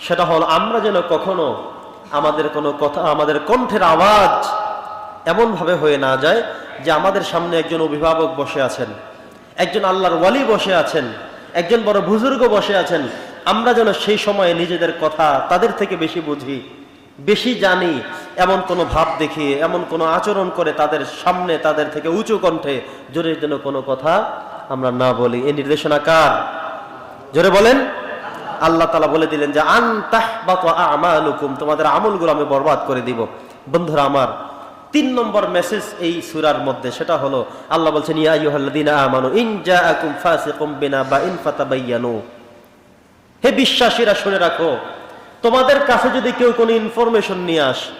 সেটা হল আমরা যেন কখনো আমাদের কোনো কথা, আমাদের কণ্ঠের আওয়াজ এমনভাবে হয়ে না যায় যে আমাদের সামনে একজন অভিভাবক বসে আছেন, একজন আল্লাহর ওয়ালি বসে আছেন, একজন বড় বুজুর্গ বসে আছেন। আমরা যেন সেই সময়ে নিজেদের কথা তাদের থেকে বেশি বুঝি, বেশি জানি, এমন কোনো ভাব দেখিয়ে এমন কোনো আচরণ করে তাদের সামনে, তাদের থেকে উঁচু কণ্ঠে জোরের জন্য কোনো কথা আমরা না বলি। এই নির্দেশনা কার? জোরে বলেন। আল্লাহ তালা বলে দিলেন যে, আন্তাহ আমালুকুম তোমাদের আমলগুলো আমি বরবাদ করে দিব। বন্ধুরা আমার, তিন নম্বর মেসেজ এই সুরার মধ্যে, সেটা হলো, আল্লাহ বলছেন হে বিশ্বাসীরা, শুনে রাখো, তোমাদের কাছে যদি কেউ কোনো ইনফরমেশন নিয়ে আসে,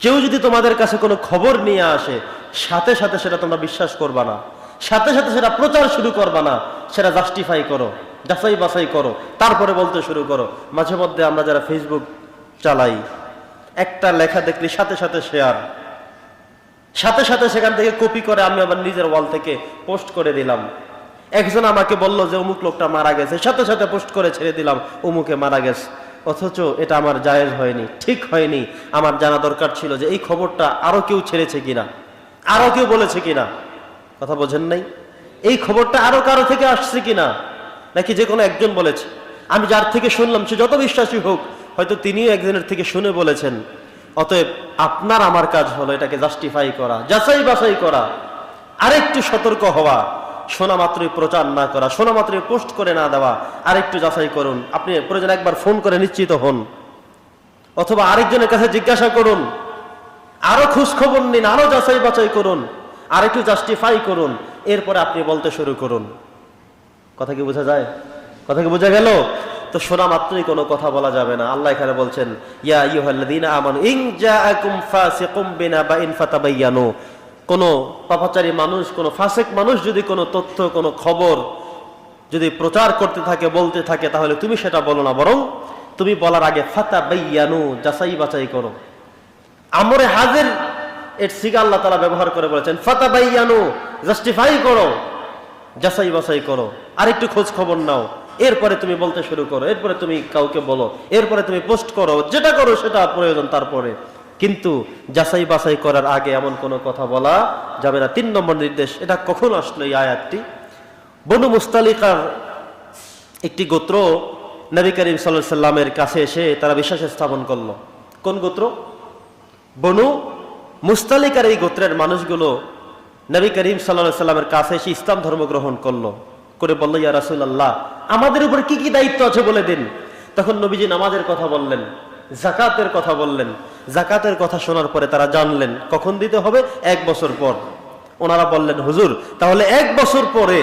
কেউ যদি তোমাদের কাছে কোনো খবর নিয়ে আসে, সাথে সাথে সেটা তোমরা বিশ্বাস করবা না। সাথে সাথে সেটা প্রচার শুরু করবা না, সেটা জাস্টিফাই করো। যাচাই বাছাই করো। তারপরে বলতে শুরু করো। মাঝে মধ্যে আমরা যারা ফেসবুক চালাই, একটা লেখা দেখলি সাথে সাথে শেয়ার সাথে সাথে সেখান থেকে কপি করে আমি আবার নিজের ওয়াল থেকে পোস্ট করে দিলাম। একজন আমাকে বলল যে, অমুক লোকটা মারা গেছে। সাথে সাথে পোস্ট করে ছেড়ে দিলাম, অমুকে মারা গেছে। অথচ এটা আমার জায়েজ হয়নি, ঠিক হয়নি। আমার জানা দরকার ছিল যে, এই খবরটা আরও কেউ ছেড়েছে কিনা, আরও কেউ বলেছে কিনা। কথা বোঝেন নাই? এই খবরটা আরও কারও থেকে আসছে কিনা? নাকি যে কোনো একজন বলেছে। আমি যার থেকে শুনলাম, সে যত বিশ্বাসী হোক, হয়তো তিনিও একজনের থেকে শুনে বলেছেন। অতএব আপনার আমার কাজ হলো এটাকে জাস্টিফাই করা, যাচাই বাছাই করা, আরেকটু সতর্ক হওয়া, শোনা মাত্রই প্রচার না করা, শোনা মাত্রই পোস্ট করে না দেওয়া, আরেকটু যাচাই করুন। আপনি প্রয়োজন একবার ফোন করে নিশ্চিত হন। অথবা আরেকজনের কাছে জিজ্ঞাসা করুন। আরও খোঁজ খবর নিন, আরও যাচাই বাছাই করুন, আরেকটু জাস্টিফাই করুন। এরপরে আপনি বলতে শুরু করুন। কথা কি বোঝা যায়? কথা কি বোঝা গেল? তো শোনা মাত্রই কোনো কথা বলা যাবে না। আল্লাহ এখানে বলছেন, ইয়া আমানু, ইন জাআকুম ফাসিকুম বিনাবাইন ফাতাবায়ানু কোন পাপাচারী মানুষ, কোন ফাসিক মানুষ যদি কোনো তথ্য, কোনো খবর যদি প্রচার করতে থাকে, বলতে থাকে, তাহলে তুমি সেটা বলো না, বরং তুমি বলার আগে ফাতাবায়ানু যাচাই বাছাই করো। আমরে হাজির, এর সিগা আল্লাহ তালা ব্যবহার করে বলেছেন ফাতা বাইয়ানু জাস্টিফাই করো। যাচাই বাছাই করো। আরেকটু খোঁজ খবর নাও। এরপরে তুমি বলতে শুরু করো। এরপরে তুমি কাউকে বলো। এরপরে তুমি পোস্ট করো। যেটা করো সেটা প্রয়োজন তারপরে। কিন্তু যাচাই বাছাই করার আগে এমন কোনো কথা বলা যাবে না। তিন নম্বর নির্দেশ, এটা কখন আসলো এই আয়াতটি? বনু মুস্তালিকার একটি গোত্র নবী করিম সাল্লামের কাছে এসে তারা বিশ্বাস স্থাপন করল। কোন গোত্র? বনু মুস্তালিকার এই গোত্রের মানুষগুলো নবী করিম সাল্লা সাল্লামের কাছে এসে ইসলাম ধর্ম গ্রহণ করল। করে বলল, ইয়া রাসুল আল্লাহ আমাদের উপর কি কি দায়িত্ব আছে বলে দিন? তখন নবীজি নামাজের কথা বললেন জাকাতের কথা বললেন। জাকাতের কথা শোনার পরে তারা জানলেন, কখন দিতে হবে? এক বছর পর। ওনারা বললেন, হুজুর, তাহলে এক বছর পরে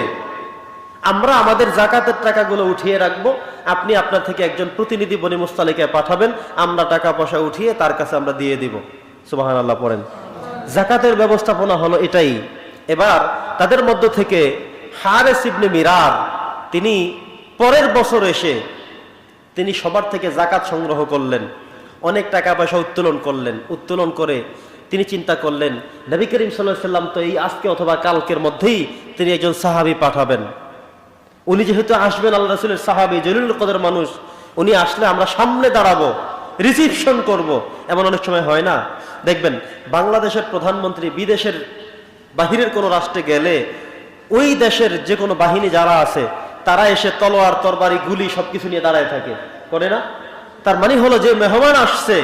আমরা আমাদের জাকাতের টাকাগুলো উঠিয়ে রাখব। আপনি আপনার থেকে একজন প্রতিনিধি বনি মুস্তালিকে পাঠাবেন, আমরা টাকা পয়সা উঠিয়ে তার কাছে আমরা দিয়ে দিব। সুবাহান আল্লাহ পড়েন। জাকাতের ব্যবস্থাপনা হলো এটাই। এবার তাদের মধ্য থেকে হারেস ইবনে মিরার, তিনি পরের বছর এসে তিনি সবার থেকে জাকাত সংগ্রহ করলেন, অনেক টাকা পয়সা উত্তোলন করলেন, উত্তোলন করে তিনি চিন্তা করলেন, নবী করিম সাল্লাম তো এই আজকে অথবা কালকের মধ্যেই তিনি একজন সাহাবি পাঠাবেন। উনি যেহেতু আসবেন আল্লাহ রসুলের সাহাবি জলিল কদের মানুষ, উনি আসলে আমরা সামনে দাঁড়াবো। রিসিপশন করব। এমন অনেক সময় হয় না। দেখবেন, বাংলাদেশের প্রধানমন্ত্রী বিদেশের বাহিরের কোনো রাষ্ট্রে গেলে ওই দেশের যে কোনো বাহিনী যারা আছে, তারা এসে তলোয়ার, তরবারি, গুলি সবকিছু নিয়ে দাঁড়ায় থাকে। করে না? তার মানে হলো যে মেহমান আসছে,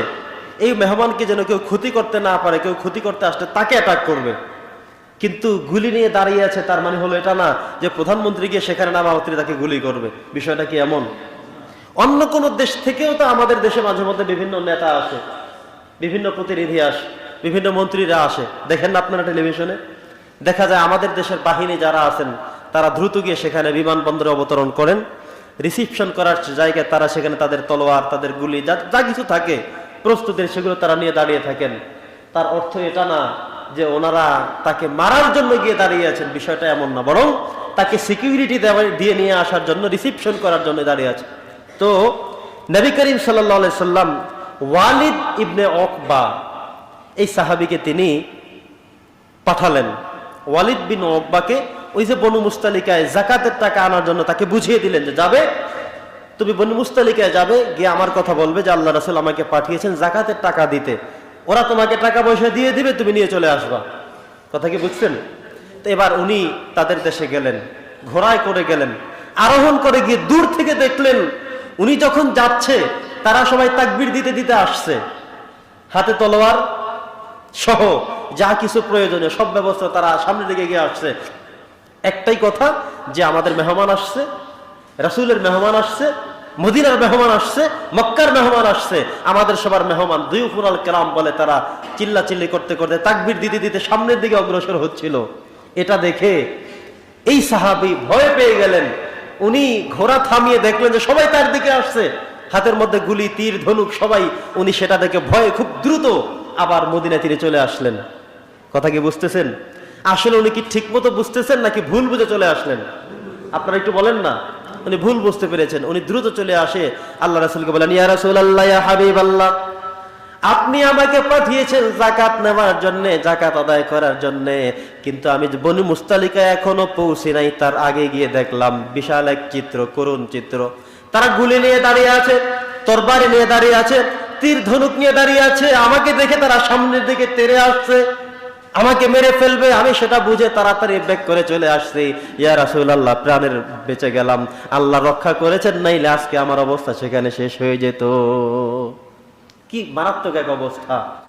এই মেহমানকে যেন কেউ ক্ষতি করতে না পারে, কেউ ক্ষতি করতে আসলে তাকে অ্যাটাক করবে। কিন্তু গুলি নিয়ে দাঁড়িয়ে আছে, তার মানে হলো এটা না যে প্রধানমন্ত্রী গিয়ে সেখানে নামা মাত্রই তাকে গুলি করবে। বিষয়টা কি এমন? অন্য কোন দেশ থেকেও তো আমাদের দেশে মাঝে মধ্যে বিভিন্ন নেতা আসে, বিভিন্ন প্রতিনিধি আসে, বিভিন্ন মন্ত্রীরা আসে। দেখেন না আপনারা টেলিভিশনে? দেখা যায় আমাদের দেশের বাহিনী যারা আছেন, তারা দ্রুত গিয়ে সেখানে বিমানবন্দরে অবতরণ করেন। রিসিপশন করার জায়গায় তারা সেখানে তাদের তলোয়ার, তাদের গুলি, যা যা কিছু থাকে, প্রস্তুতির সেগুলো তারা নিয়ে দাঁড়িয়ে থাকেন। তার অর্থ এটা না যে ওনারা তাকে মারার জন্য গিয়ে দাঁড়িয়ে আছেন, বিষয়টা এমন না। বরং তাকে সিকিউরিটি দিয়ে নিয়ে আসার জন্য রিসিপশন করার জন্য দাঁড়িয়ে আছে তো নবী করিম সাল্লা সাল্লাম ওয়ালিদ ইবনে অকবা এই সাহাবিকে তিনি পাঠালেন। ওয়ালিদ বিন অকবাকে ওই যে বনু মুস্তালিকায় জাকাতের টাকা আনার জন্য তাকে বুঝিয়ে দিলেন যে, যাবে, তুমি বনি মুস্তালিকায় যাবে, গিয়ে আমার কথা বলবে যে, আল্লাহ রাসুল আমাকে পাঠিয়েছেন জাকাতের টাকা দিতে। ওরা তোমাকে টাকা পয়সা দিয়ে দিবে, তুমি নিয়ে চলে আসবা। কথা কি বুঝছেন? তো এবার উনি তাদের দেশে গেলেন, ঘোড়ায় করে গেলেন, আরোহণ করে গিয়ে দূর থেকে দেখলেন উনি যখন যাচ্ছে, তারা সবাই তাকবির দিতে দিতে আসছে। হাতে তলোয়ার সহ যা কিছু প্রয়োজনীয় সব ব্যবস্থা তারা সামনের দিকে গিয়ে আসছে। একটাই কথা যে আমাদের মেহমান আসছে, রাসূলের মেহমান আসছে, মদিনার মেহমান আসছে, মক্কার মেহমান আসছে। আমাদের সবার মেহমান দুই ফুরাল কেরাম বলে তারা চিল্লা চিল্লি করতে করতে তাকবির দিতে দিতে সামনের দিকে অগ্রসর হচ্ছিল। এটা দেখে এই সাহাবি ভয় পেয়ে গেলেন। উনি ঘোড়া থামিয়ে দেখলেন যে সবাই তার দিকে আসছে। হাতের মধ্যে গুলি, তীর, ধনুক, সবাই উনি সেটা দেখে ভয়ে খুব দ্রুত আবার মদিনা তীরে চলে আসলেন। কথা কি বুঝতেছেন? আসলে উনি কি ঠিক মতো বুঝতেছেন নাকি ভুল বুঝে চলে আসলেন? আপনারা একটু বলেন না। উনি ভুল বুঝতে পেরেছেন। উনি দ্রুত চলে আসে। আল্লাহ রাসুলকে বলেন, ইয়া রাসুল আল্লাহ হাবিব আল্লাহ আপনি আমাকে পাঠিয়েছেন জাকাত নেওয়ার জন্য জাকাত আদায় করার জন্য, কিন্তু আমি বনি মুস্তালিকা এখনও পৌঁছি নাই, তার আগে গিয়ে দেখলাম, বিশাল এক চিত্র, করুণ চিত্র। তারা গুলি নিয়ে দাঁড়িয়ে আছে, তরবারি নিয়ে দাঁড়িয়ে আছে, তীর ধনুক নিয়ে দাঁড়িয়ে আছে, আমাকে দেখে তারা সামনের দিকে তেরে আসছে, আমাকে মেরে ফেলবে, আমি সেটা বুঝে তাড়াতাড়ি ব্যাক করে চলে আসছি। ইয়া রাসূলুল্লাহ, প্রাণের বেঁচে গেলাম, আল্লাহ রক্ষা করেছেন, নাইলে আজকে আমার অবস্থা সেখানে শেষ হয়ে যেত। কি মারাত্মক এক অবস্থা।